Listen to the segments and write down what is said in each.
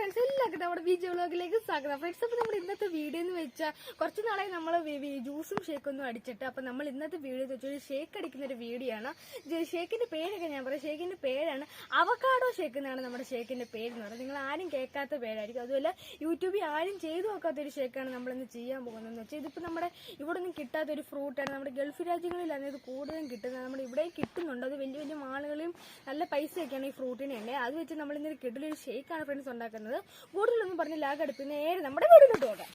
Friends എല്ലാവർക്കും നമ്മുടെ beach വ്ളോഗിലേക്ക് സ്വാഗതം. ഫ്രണ്ട്സ് അപ്പോൾ നമ്മുടെ ഇന്നത്തെ വീഡിയോ എന്ന് വെച്ചാൽ കുറച്ച് നാളെ നമ്മൾ ജ്യൂസും ഷേക്കൊന്നും അടിച്ചിട്ട് അപ്പോൾ നമ്മൾ ഇന്നത്തെ വീഡിയോ എന്ന് വെച്ചാൽ ഷേക്ക് അടിക്കുന്ന ഒരു വീഡിയോ ആണ്. ഷേക്കിന്റെ പേരൊക്കെ ഞാൻ പറയാം. ഷേക്കിന്റെ പേരാണ് അവക്കാഡോ ഷേക്ക് എന്നാണ് നമ്മുടെ ഷേക്കിന്റെ പേര് എന്ന് പറയുന്നത്. നിങ്ങൾ ആരും കേൾക്കാത്ത പേരായിരിക്കും. അതുപോലെ യൂട്യൂബിൽ ആരും ചെയ്തു നോക്കാത്ത ഒരു ഷേക്കാണ് നമ്മളിന്ന് ചെയ്യാൻ പോകുന്നതെന്ന് വെച്ചാൽ ഇതിപ്പോൾ നമ്മുടെ ഇവിടെ ഒന്നും കിട്ടാത്ത ഒരു ഫ്രൂട്ടാണ് നമ്മുടെ ഗൾഫ് രാജ്യങ്ങളിലാണ് ഇത് കൂടുതലും കിട്ടുന്നത് നമ്മുടെ ഇവിടെ കിട്ടുന്നുണ്ട്. അത് വലിയ വലിയ മാളുകളിലും നല്ല പൈസയൊക്കെയാണ് ഈ ഫ്രൂട്ടിനെ അല്ലേ? അത് വെച്ച് നമ്മൾ ഇന്നൊരു കിടലൊരു ഷേക്കാണ് ഫ്രണ്ട്സ് ഉണ്ടാക്കുന്നത്. കൂടുതലൊന്നും പറഞ്ഞ് ലാഗ് അടുപ്പിന് നേരെ നമ്മുടെ വീടിലോട്ട് പോകാം.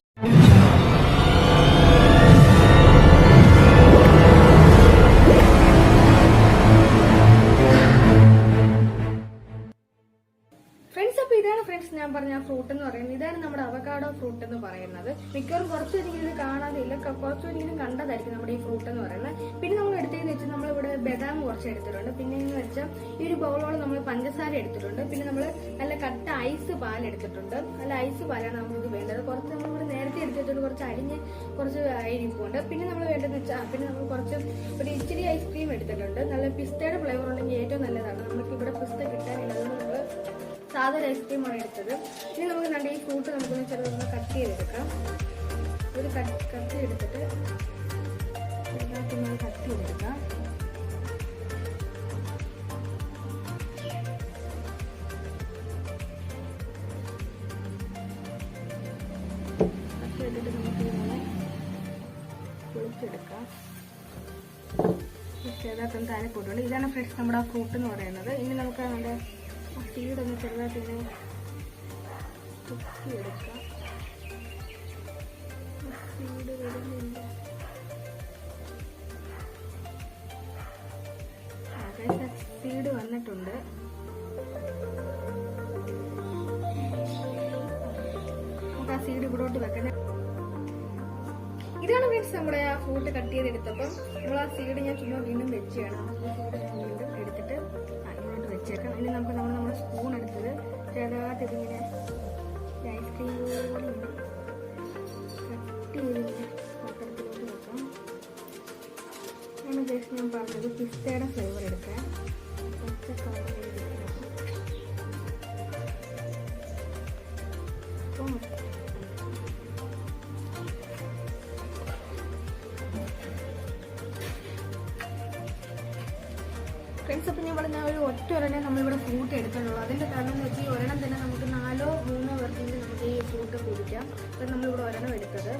പറഞ്ഞ ഫ്രൂട്ട് എന്ന് പറയുന്നത്. ഇതാണ് നമ്മുടെ അവക്കാഡോ ഫ്രൂട്ട് എന്ന് പറയുന്നത്. മിക്കവാറും കുറച്ചൊരിക്കലും കാണാതില്ല കുറച്ചൊരിക്കലും കണ്ടതായിരിക്കും നമ്മുടെ ഈ ഫ്രൂട്ട് എന്ന് പറയുന്നത്. പിന്നെ നമ്മൾ എടുത്തതെന്ന് വെച്ചാൽ നമ്മളിവിടെ ബദാം കുറച്ച് എടുത്തിട്ടുണ്ട്. പിന്നെ എന്ന് വെച്ചാൽ ഈ ഒരു ബൗളോളം നമ്മൾ പഞ്ചസാര എടുത്തിട്ടുണ്ട്. പിന്നെ നമ്മൾ നല്ല കട്ട ഐസ് പാൽ എടുത്തിട്ടുണ്ട്. നല്ല ഐസ് പാലാണ് നമുക്ക് വേണ്ടത്. കുറച്ച് നമ്മളിവിടെ നേരത്തെ എടുത്തിട്ടുണ്ട് കുറച്ച് അരിഞ്ഞ് കുറച്ച് അരിപ്പുണ്ട്. പിന്നെ നമ്മൾ വേണ്ടതെന്ന് വെച്ചാൽ പിന്നെ നമ്മൾ കുറച്ച് ഒരു ഇച്ചിരി ഐസ്ക്രീം എടുത്തിട്ടുണ്ട്. നല്ല പിസ്തയുടെ ഫ്ലേവർ ഉണ്ടെങ്കിൽ ഏറ്റവും നല്ലതാണ്. നമുക്ക് ഇവിടെ പിസ്ത കിട്ടാനില്ല. അതുകൊണ്ട് നമ്മൾ സാധാ ഐസ്ക്രീമാണ് എടുത്തത്. ഇനി നമുക്ക് നല്ല ഈ ഫ്രൂട്ട് നമുക്കൊന്ന് ചെറുതൊന്ന് കട്ട് ചെയ്തെടുക്കാം. ഒരു കട്ട് കട്ട് ചെയ്തെടുത്തിട്ട് ചെറുതായിട്ടൊന്ന് കട്ട് ചെയ്തെടുക്കാം. ചെറുതായിട്ടൊന്ന് താഴെ പോയിട്ടുണ്ട് ഇതാണ് ഫ്രണ്ട്സ് നമ്മുടെ ഫ്രൂട്ട് എന്ന് പറയുന്നത്. ഇനി നമുക്ക് നമ്മുടെ സീഡ് ഒന്ന് ചെറുതായിട്ട് ഇങ്ങനെ കുത്തിയെടുക്കാം. സീഡ് വരുന്നില്ല. വന്നിട്ടുണ്ട്. നമുക്ക് ആ സീഡ് ഇവിടോട്ട് വെക്കണം. ഇതാണ് ഫ്രണ്ട്സ് നമ്മുടെ ആ ഫ്രൂട്ട് കട്ട് ചെയ്തെടുത്തപ്പം. നമ്മൾ ആ സീഡ് ഞാൻ ചുമ്മാ വീണ്ടും വെച്ചാണ് ഇനി നമുക്ക് നമ്മൾ നമ്മുടെ സ്പൂൺ എടുത്തത് ചെറുതായിട്ട് ഇതിങ്ങനെ ഐസ്ക്രീം പോലെ കട്ട് പാത്രത്തിലോട്ട് വെക്കാം. ഞാൻ ഞാൻ പറഞ്ഞത് പിസ്തയുടെ ഫ്ലേവർ എടുക്കാം പച്ച കളർ ഫ്രണ്ട്സ് അപ്പം ഞാൻ പറഞ്ഞ ഒരു ഒറ്റ ഒരെണ്ണം നമ്മളിവിടെ ഫ്രൂട്ട് എടുക്കുന്നുള്ളൂ അതിന്റെ കാരണം എന്ന് വെച്ചാൽ ഈ ഒരെണ്ണം തന്നെ നമുക്ക് നാലോ മൂന്നോ പേർക്കെങ്കിലും നമുക്ക് ഈ ഫ്രൂട്ട് കുടിക്കാം അപ്പം നമ്മളിവിടെ ഒരെണ്ണം എടുത്തത്.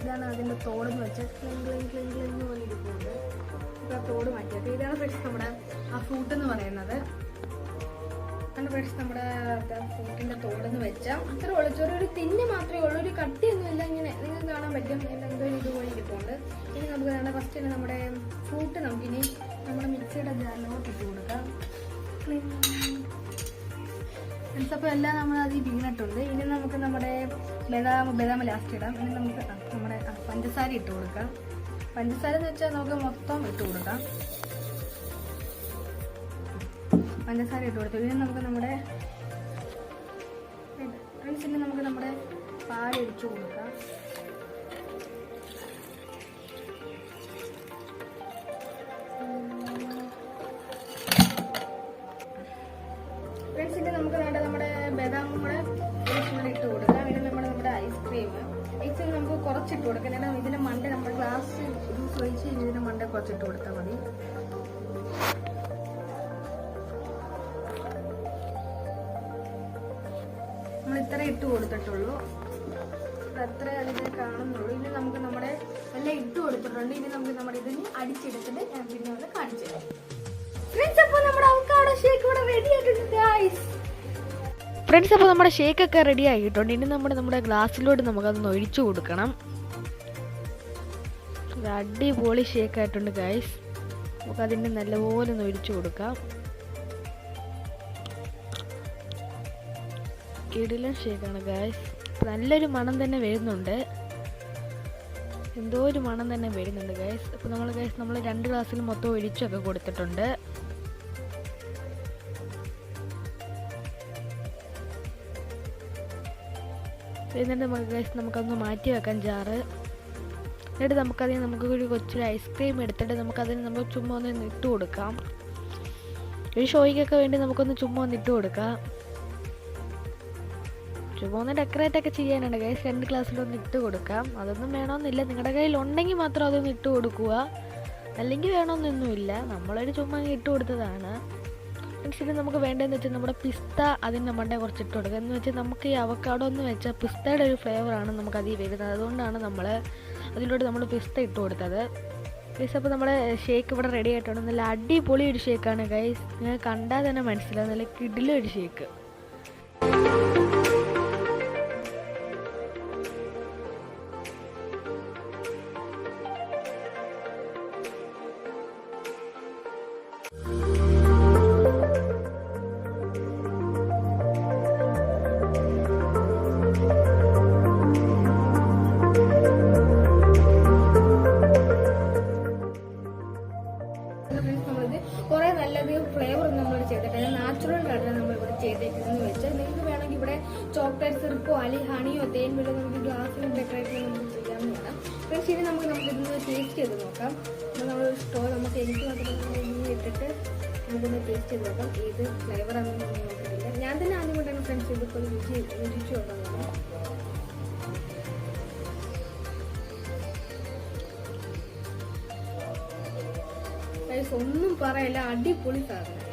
ഇതാണ് അതിന്റെ തോടെന്ന് വെച്ചാൽ ക്ലിങ് ക്ലിങ് ക്ലിങ് ക്ലിങ് പോലെ ഇരിക്കുന്നുണ്ട് അപ്പോൾ ആ തോട് മാറ്റിയത് ഇതാണ് ഫ്രണ്ട്സ് നമ്മുടെ ആ ഫ്രൂട്ട് എന്ന് പറയുന്നത്. ആണ് ഫ്രണ്ട്സ് നമ്മുടെ ഫ്രൂട്ടിന്റെ തോടെന്ന് വെച്ചാൽ അത്ര ഒളിച്ചോറ്. ഒരു തിന്നി മാത്രമേ ഉള്ളൂ ഒരു കട്ടിയൊന്നുമില്ല ഇങ്ങനെ. നിങ്ങൾക്ക് കാണാൻ പറ്റും എന്തോ ഇതുപോലെ ഇരിപ്പുണ്ട്. ഇനി നമുക്ക് വേണ്ട ഫസ്റ്റ് തന്നെ നമ്മുടെ ഫ്രൂട്ട് നമുക്കിനി നമ്മുടെ മിക്സിയുടെ ജാറിലോട്ട് ഇട്ട് കൊടുക്കാം. ഫ്രണ്ട്സ് അപ്പോൾ എല്ലാം നമ്മൾ അതിൽ വീണിട്ടുണ്ട്. ഇനി നമുക്ക് നമ്മുടെ ബദാം ബദാം ലാസ്റ്റ് ഇടാം. ഇനി നമുക്ക് നമ്മുടെ പഞ്ചസാര ഇട്ട് കൊടുക്കാം. പഞ്ചസാര എന്ന് വെച്ചാൽ നമുക്ക് മൊത്തം ഇട്ട് കൊടുക്കാം. പഞ്ചസാര ഇട്ട് കൊടുത്തു. ഇനി നമുക്ക് നമ്മുടെ ഫ്രണ്ട്സിന് നമുക്ക് നമ്മുടെ പാൽ കൊടുക്കാം. ഇത്ര ഇട്ട് കൊടുത്തിട്ടുള്ളൂ. അത്ര അതിനെ കാണുന്നുള്ളൂ. ഇനി നമുക്ക് നമ്മുടെ എല്ലാം ഇട്ട് കൊടുത്തിട്ടുണ്ട്. ഇനി നമുക്ക് നമ്മുടെ ഇതിന് അടിച്ചെടുത്തിട്ട് ഞാൻ പിന്നെ ഒന്ന് കാണിച്ചു തരാം. ഫ്രണ്ട്സ് അപ്പോൾ നമ്മുടെ ഷേക്ക് ഒക്കെ റെഡി ആയിട്ടുണ്ട്. ഇനി നമ്മുടെ നമ്മുടെ ഗ്ലാസ്സിലോട്ട് നമുക്കതൊന്ന് ഒഴിച്ചു കൊടുക്കണം. അടിപൊളി ഷേക്ക് ആയിട്ടുണ്ട് ഗൈസ് നമുക്കതിന്റെ നല്ലപോലെ ഒന്ന് ഒഴിച്ചു കൊടുക്കാം. കിടിലൻ ഷേക്കാണ് ഗായ്സ് നല്ലൊരു മണം തന്നെ വരുന്നുണ്ട്. എന്തോ ഒരു മണം തന്നെ വരുന്നുണ്ട് ഗൈസ് അപ്പോൾ നമ്മൾ ഗൈസ് നമ്മൾ രണ്ട് ഗ്ലാസ്സിൽ മൊത്തം ഒഴിച്ചൊക്കെ കൊടുത്തിട്ടുണ്ട്. എന്നിട്ട് നമുക്ക് ഗൈസ് നമുക്കൊന്ന് മാറ്റി വെക്കാം ജാറ്. എന്നിട്ട് നമുക്കതിന് നമുക്ക് ഒരു കൊച്ചൊരു ഐസ്ക്രീം എടുത്തിട്ട് നമുക്കതിന് നമുക്ക് ചുമ്മാ ഒന്ന് ഇട്ട് കൊടുക്കാം. ഒരു ഷോയ്ക്കൊക്കെ വേണ്ടി നമുക്കൊന്ന് ചുമ്മാ ഒന്ന് ഇട്ട് കൊടുക്കാം. ഒന്ന് ഡെക്കറേറ്റ് ഒക്കെ ചെയ്യാനാണ് ഗൈസ് രണ്ട് ഗ്ലാസ്സിലൊന്ന് ഇട്ട് കൊടുക്കാം. അതൊന്നും വേണമെന്നില്ല. നിങ്ങളുടെ കയ്യിൽ ഉണ്ടെങ്കിൽ മാത്രം അതൊന്ന് ഇട്ട് കൊടുക്കുക. അല്ലെങ്കിൽ വേണമെന്നൊന്നുമില്ല. നമ്മളൊരു ചുമ്മാ ഇട്ട് കൊടുത്തതാണ്. മനുഷ്യന് നമുക്ക് വേണ്ടതെന്ന് വെച്ചാൽ നമ്മുടെ പിസ്ത അതിന്റെ മണ്ടേ കുറച്ച് ഇട്ട് കൊടുക്കുക. എന്ന് വെച്ചാൽ നമുക്ക് ഈ അവക്കാടോ എന്ന് വെച്ചാൽ പിസ്തയുടെ ഒരു ഫ്ലേവറാണ് നമുക്ക് അതിൽ വരുന്നത് അതുകൊണ്ടാണ് നമ്മൾ അതിലോട്ട് നമ്മൾ പിസ്ത ഇട്ട് കൊടുത്തത്. ഗൈസ് അപ്പോൾ നമ്മുടെ ഷേക്ക് ഇവിടെ റെഡി ആയിട്ടുണ്ട്. നല്ല അടിപൊളി ഒരു ഷേക്കാണ് ഗൈസ് നിങ്ങൾ കണ്ടാൽ തന്നെ മനസ്സിലാവും. നല്ല കിടിലൊരു ഒരു ഷേക്ക് ചോക്ലേറ്റ് സിറപ്പോ അല്ലെങ്കിൽ ഹണിയോ തേൻ വെല്ലോ നമുക്ക് ഗ്ലാസ്സിൽ ഡെക്കറേറ്റ് നമുക്ക് ചെയ്യാൻ ചെയ്യാവുന്നതാണ് ഫ്രണ്ട്സ് ഇനി നമുക്ക് നമുക്ക് ഇതൊന്ന് ടേസ്റ്റ് ചെയ്ത് നോക്കാം. നമ്മൾ സ്റ്റോ നമുക്ക് എനിക്ക് മാത്രം ഇങ്ങനെ ഇട്ടിട്ട് നമുക്കൊന്ന് ടേസ്റ്റ് ചെയ്ത് നോക്കാം. ഏത് ഫ്ലേവർ ആണെന്ന് നമ്മൾ നോക്കിയിട്ടില്ല ഞാൻ തന്നെ ആദ്യം കൊണ്ടാണ് ഫ്രണ്ട്സ് ഇതിപ്പോൾ രുചി രുചിച്ചു Guys, ഒന്നും പറയല്ല അടിപൊളി സാധനം.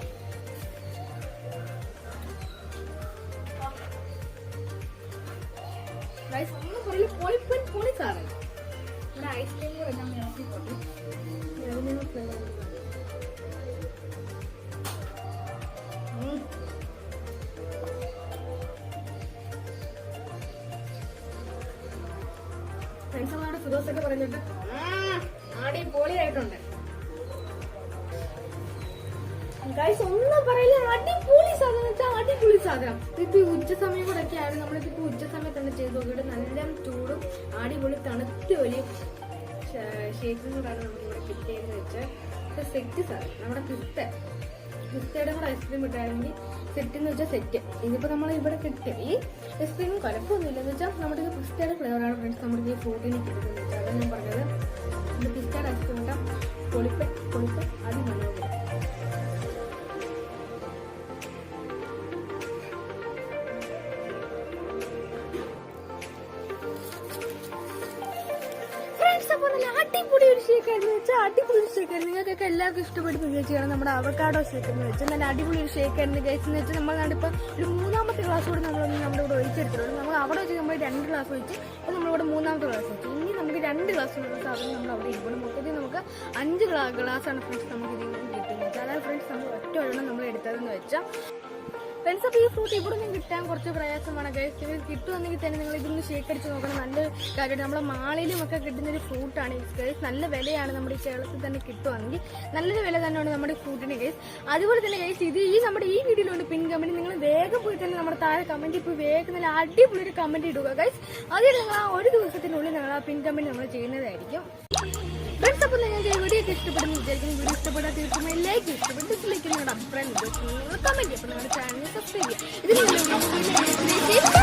ഫിറോസ് ഒക്കെ പറഞ്ഞിട്ട് അടിപൊളിയായിട്ടുണ്ട് ഗൈസ് ഒന്നും പറയില്ല. അടിപൊളി സാധനം വെച്ചാൽ അടിപൊളി സാധനം. ഇപ്പൊ ഉച്ച സമയം കൂടെ ഒക്കെ ആയിരുന്നു നമ്മളിപ്പോ ഉച്ച സമയത്താണ് ചെയ്ത് നോക്കിയിട്ട് നല്ല ചൂടും അടിപൊളി തണുത്ത ഒരു ഷേക്കും കൂടാണ് നമ്മളിവിടെ കിട്ടിയെന്ന് വെച്ചാൽ സെറ്റ് സാധനം. നമ്മുടെ പിസ്ത പിസ്തയുടെ കൂടെ ഐസ്ക്രീം ഇട്ടാണെങ്കിൽ സെറ്റ് എന്ന് വെച്ചാൽ സെറ്റ് ഇതിപ്പോൾ നമ്മൾ ഇവിടെ കിട്ടിയ ഈ ഐസ്ക്രീമും കുഴപ്പമൊന്നുമില്ല. എന്ന് വെച്ചാൽ നമ്മുടെ ഇത് പിസ്തയുടെ ഫ്ലേവറാണ് ഫ്രണ്ട്സ് നമ്മുടെ ഈ ഫ്രൂട്ടിന് കിട്ടുന്നത്. അതാണ് ഞാൻ പറഞ്ഞത്. ഇത് പിസ്തയുടെ ഐസ്ക്രീം പൊളിപ്പ് പൊളിപ്പ് പൊളിപ്പൻ അടിപൊളി ഒരു ഷേക്കായിരുന്നു വെച്ചാൽ അടിപൊളി എല്ലാവർക്കും ഇഷ്ടപ്പെടുന്ന ചേച്ചിയാണ് നമ്മുടെ അവക്കാടോ ഷേക്ക് എന്ന് വെച്ചാൽ നല്ല അടിപൊളി ഒരു ഷേക്കായിരുന്നു എന്ന് വെച്ചാൽ നമ്മൾ കണ്ടിപ്പോൾ ഒരു മൂന്നാമത്തെ ക്ലാസ് കൂടി നമ്മൾ നമ്മുടെ ഇവിടെ ഒഴിച്ചെടുത്തിട്ടുണ്ട്. നമ്മൾ അവിടെ വെച്ച് നമ്മൾ രണ്ട് ക്ലാസ് ഒഴിച്ച് അപ്പോൾ നമ്മളിവിടെ മൂന്നാമത്തെ ക്ലാസ് വെച്ചു ഇനി നമുക്ക് രണ്ട് ക്ലാസ് ഉള്ള സാധനം നമ്മൾ അവിടെ ഇരിക്കണം. മൊത്തത്തിൽ നമുക്ക് അഞ്ച് ഗ്ലാസ് ആണ് ഫ്രണ്ട്സ് നമുക്ക് ഇതിൽ കിട്ടുന്നത്. അതായത് ഫ്രണ്ട്സ് നമ്മൾ ഒറ്റ ഒരെണ്ണം നമ്മൾ എടുത്തതെന്ന് വെച്ചാൽ ഫ്രണ്ട്സ് അപ്പോൾ ഈ ഫ്രൂട്ട് ഇവിടെ നിന്ന് കിട്ടാൻ കുറച്ച് പ്രയാസമാണ് ഗൈസ് ഇത് കിട്ടുമെന്നെങ്കിൽ തന്നെ നിങ്ങൾ ഇതൊന്ന് ശേഖരിച്ച് നോക്കണം. നല്ല കാര്യമായിട്ട് നമ്മളെ മാളിലും ഒക്കെ കിട്ടുന്ന ഒരു ഫ്രൂട്ടാണ് ഗൈസ് നല്ല വിലയാണ് നമ്മുടെ ഈ കേരളത്തിൽ തന്നെ കിട്ടുവാണെങ്കിൽ. നല്ലൊരു വില തന്നെയാണ് നമ്മുടെ ഫ്രൂട്ടിന് ഗൈസ് അതുപോലെ തന്നെ ഗൈസ് ഇത് ഈ നമ്മുടെ ഈ വീഡിയോയിലുണ്ട് പിൻ കമന്റ് നിങ്ങൾ വേഗം പോയി തന്നെ നമ്മുടെ താഴെ കമന്റ് ഇപ്പോൾ വേഗം നല്ല അടിപൊളി ഒരു കമന്റ് ഇടുക ഗൈസ് അതിൽ നിങ്ങൾ ആ ഒരു ദിവസത്തിനുള്ളിൽ നിങ്ങൾ ആ പിൻ കമന്റ് നമ്മൾ ചെയ്യുന്നതായിരിക്കും. ഫ്രണ്ട്സ് അപ്പോൾ നിങ്ങൾക്ക് വീഡിയോ ഇഷ്ടപ്പെടുന്നു വിചാരിക്കുന്നു. വീഡിയോ ഇഷ്ടപ്പെടാൻ തീർച്ചയായും ലൈക്ക് ഇഷ്ടപ്പെട്ടു ഡിസ്ലൈക്ക് നിങ്ങളുടെ അഭിപ്രായം കമന്റ് അപ്പോൾ നിങ്ങളുടെ ചാനൽ സബ്സ്ക്രൈബ് ചെയ്യുക. ഇതിന്